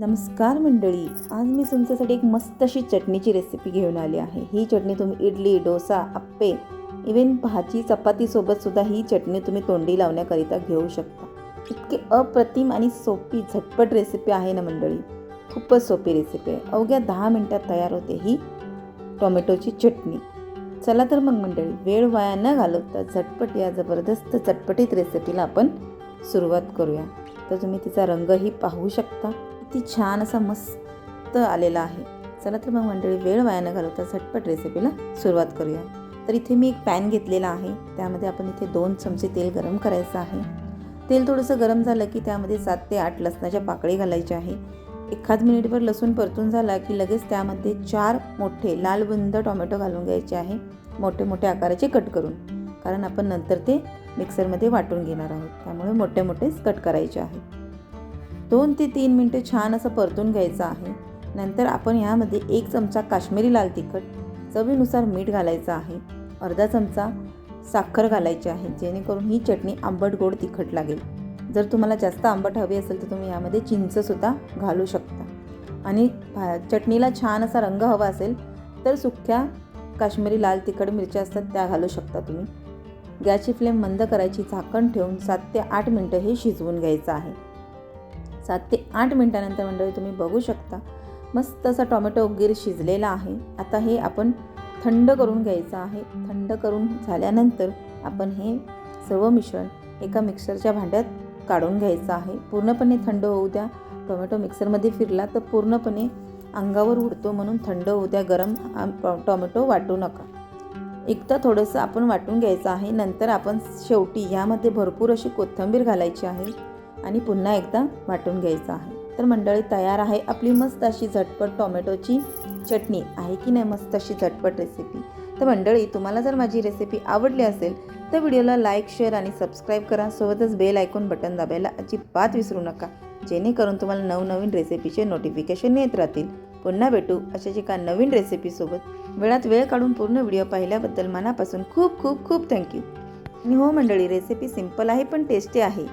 नमस्कार मंडळी आज मी तुमच्यासाठी एक मस्त अशी चटणीची रेसिपी घेऊन आली आहे. ही चटणी तुम्ही इडली डोसा आप्पे इवन भाजी चपातीसोबत सुद्धा ही चटणी तुम्ही तोंडी लावण्याकरिता घेऊ शकता. इतकी अप्रतिम आणि सोपी झटपट रेसिपी आहे ना मंडळी? खूपच सोपी रेसिपी आहे. अवघ्या दहा मिनटात तयार होते ही टोमॅटोची चटणी. चला तर मग मंडळी वेळ वाया न घालवता झटपट या जबरदस्त चटपटीत रेसिपीला आपण सुरुवात करूया. तर तुम्ही तिचा रंगही पाहू शकता. किती छान असा मस्त आलेला आहे. चला तर मग मंडळी वेळ वाया न घालवता झटपट रेसिपीला सुरुवात करूया. तर इथे मी एक पॅन घेतलेला आहे. त्यामध्ये आपण इथे दोन चमचे तेल गरम करायचं आहे. तेल थोडंसं गरम झालं की त्यामध्ये सात ते आठ लसणाच्या पाकळी घालायच्या आहे. एखाद मिनिटभर लसूण परतून झाला की लगेच त्यामध्ये चार मोठे लाल बुंद टोमॅटो घालून घ्यायचे आहे. मोठे मोठे आकाराचे कट करून. कारण आपण नंतर ते मिक्सरमध्ये वाटून घेणार आहोत. त्यामुळे मोठे मोठेच कट करायचे आहे. दोन ते तीन मिनटं छान असं परतून घ्यायचं आहे. नंतर आपण ह्यामध्ये एक चमचा काश्मीरी लाल तिखट चवीनुसार मीठ घालायचं आहे. अर्धा चमचा साखर घालायची आहे जेणेकरून ही चटणी आंबट गोड तिखट लागेल. जर तुम्हाला जास्त आंबट हवी असेल तर तुम्ही यामध्ये चिंचसुद्धा घालू शकता. आणि भा चटणीला छान असा रंग हवा असेल तर सुक्या काश्मीरी लाल तिखट मिरच्या असतात त्या घालू शकता तुम्ही. गॅसची फ्लेम मंद करायची झाकण ठेवून सात ते आठ मिनटं हे शिजवून घ्यायचं आहे. सात ते आठ मिनटानंतर मंडळी तुम्ही बघू शकता. मस्त असा टोमॅटो वगैरे शिजलेला आहे. आता हे आपण थंड करून घ्यायचं आहे. थंड करून झाल्यानंतर आपण हे सर्व मिश्रण एका मिक्सरच्या भांड्यात काढून घ्यायचं आहे. पूर्णपणे थंड होऊ द्या. टोमॅटो मिक्सरमध्ये फिरला तर पूर्णपणे अंगावर उडतो म्हणून थंड होऊ द्या. गरम टोमॅटो वाटू नका. एकदा थोडंसं आपण वाटून घ्यायचं आहे. नंतर आपण शेवटी यामध्ये भरपूर अशी कोथिंबीर घालायची आहे. आणि पुन्हा एकदा वाटून घ्यायचं आहे. तर मंडळी तयार आहे आपली मस्त अशी झटपट टोमॅटोची चटणी. आहे की नाही मस्त अशी झटपट रेसिपी तर मंडळी तुम्हाला जर माझी रेसिपी आवडली असेल तर व्हिडिओला लाईक शेअर आणि सबस्क्राईब करा. सोबतच बेल ऐकून बटन दाबायला अजिबात विसरू नका. जेणेकरून तुम्हाला नवनवीन रेसिपीचे नोटिफिकेशन येत राहतील. पुन्हा भेटू अशाच एका नवीन रेसिपीसोबत वेळात वेळ काढून पूर्ण व्हिडिओ पाहिल्याबद्दल मनापासून खूप खूप खूप थँक्यू आणि हो मंडळी रेसिपी सिंपल आहे पण टेस्टी आहे.